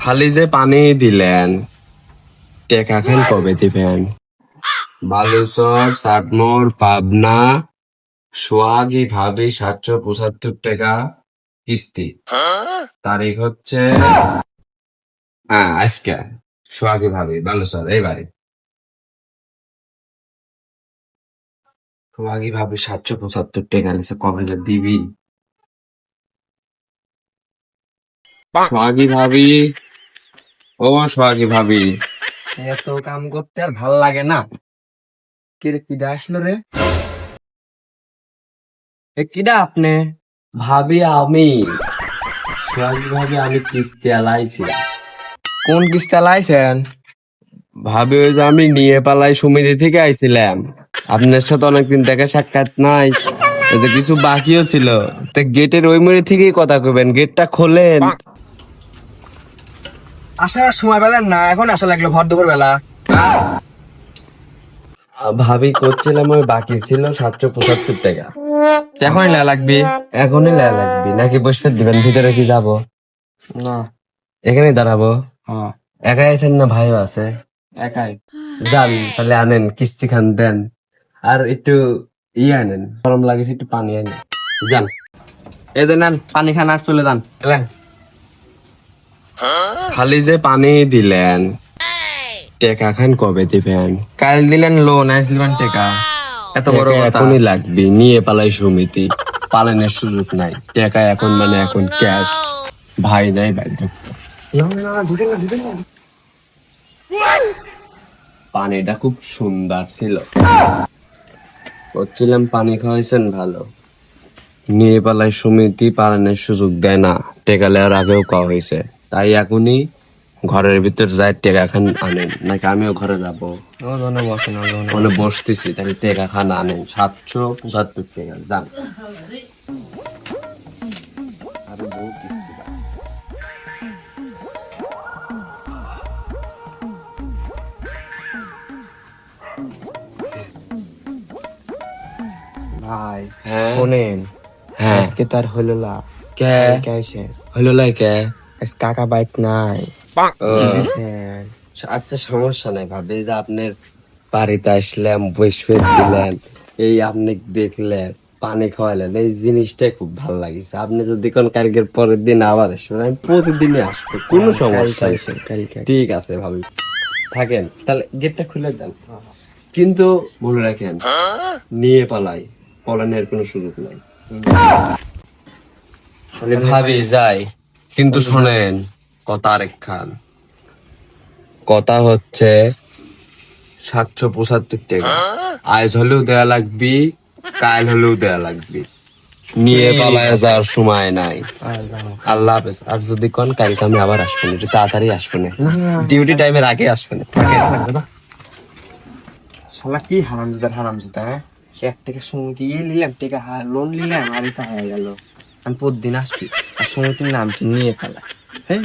খালি যে পানি দিলেন টেকা খান কবে দিবেন? বালুচর চাটমোর পাবনা সোয়াগি ভাবি সাতশো পঁচাত্তর টাকা কিস্তি। তারিখ হচ্ছে হ্যাঁ আজকে। সোয়াগি ভাবি বালুচর এই বাড়ি। সোয়াগি ভাবি সাতশো পঁচাত্তর টাকা কবে দিবি। সোয়াগি ভাবি। ও সোয়াগি ভাবি। এত কাম করতে আর ভালো লাগে না। কে রে কিডা আসলো রে? এ কিডা আপনি? ভাবি আমি। সোয়াগি ভাবি আমি কিস্তি আলাইছি। কোন কিস্তা লাইছেন ভাবি ওই যে আমি নিয়ে পালাই সমিতি থেকে আইছিলাম। আপনার সাথে অনেকদিন দেখা সাক্ষাৎ নাই। ওই যে কিছু বাকিও ছিল। তো গেটের ওই মুড়ি থেকেই কথা কবেন গেটটা খোলেন। আসার সময় পেলেন না এখন আসা লাগল ভর দুপুর বেলা। ভাবি করছিলাম ওই বাকি ছিল সাতশো পঁচাত্তর টাকা। এখন না লাগবে? এখনই লেয়া লাগবে নাকি বসে দিবেন ভিতরে কি যাব? না। এখানেই দাঁড়াবো? একাই আছেন না ভাইও আছে? একাই। যান তাহলে আনেন কিস্তি খান দেন। আর একটু ইয়ে আনেন গরম লাগেছে একটু পানি আনেন। যান। এদের নেন পানি খান আর চলে যান। খালি যে পানি দিলেন টেকা খান কবে দিবেন? কাল দিলেন লোন আজ দিলেন টাকা। এত বড় কথা। এখনই লাগবে নিয়ে পালাই সমিতি। পালনের সুযোগ নাই। টাকা এখন মানে এখন ক্যাশ ভাই নাই ভাই। পানিটা খুব সুন্দর ছিল। করছিলাম পানি খাওয়াইছেন ভালো। নিয়ে পালাই সমিতি পালনের সুযোগ দেয় না। টেকা আর আগেও খাওয়া হয়েছে তাই এখনই ঘরের ভিতর যাই টেকা খান আনেন। নাকি আমিও ঘরে যাব? ওখানে বসতেছি তাহলে টেকা খান আনেন। সাতশো পঁচাত্তর টাকা যান। আরও বহু ভাই হ্যাঁ? শোনেন হ্যাঁ। আজকে তার হলো না কে? হলো লাই কে? কাকা বাইক নাই। হ্যাঁ। আচ্ছা সমস্যা নাই ভাবি যে আপনার বাড়িতে আসলাম বসে দিলেন এই আপনি দেখলেন পানি খাওয়ালেন এই জিনিসটাই খুব ভালো লাগিছে। আপনি যদি কোন কালকের পরের দিন আবার আসবেন আমি প্রতিদিনই আসব কোনো সমস্যা ঠিক আছে ভাবি। থাকেন তাহলে গেটটা খুলে দেন। কিন্তু মনে রাখেন নিয়ে পালাই পলানের কোনো সুযোগ নাই। তাহলে ভাবি যাই। কিন্তু শোনেন কথা আরেক খান। কথা হচ্ছে সাতশো পঁচাত্তর টাকা। আজ হলেও দেয়া লাগবি কাল হলেও দেয়া লাগবি। নিয়ে পালায় যাওয়ার সময় নাই। আল্লাহ। হাফেজ। আর যদি কোন কালকে আমি আবার আসব না তাড়াতাড়ি আসব না। ডিউটি টাইমের আগে আসব না। শালা কি হারাম জুতার হারাম জুতা হ্যাঁ? সে এক থেকে ইয়ে নিলাম টাকা লোন নিলাম আর এটা হয়ে গেল। আমি প্রতিদিন আসবি। সমিতির নাম কি নিয়ে ফেলা হ্যাঁ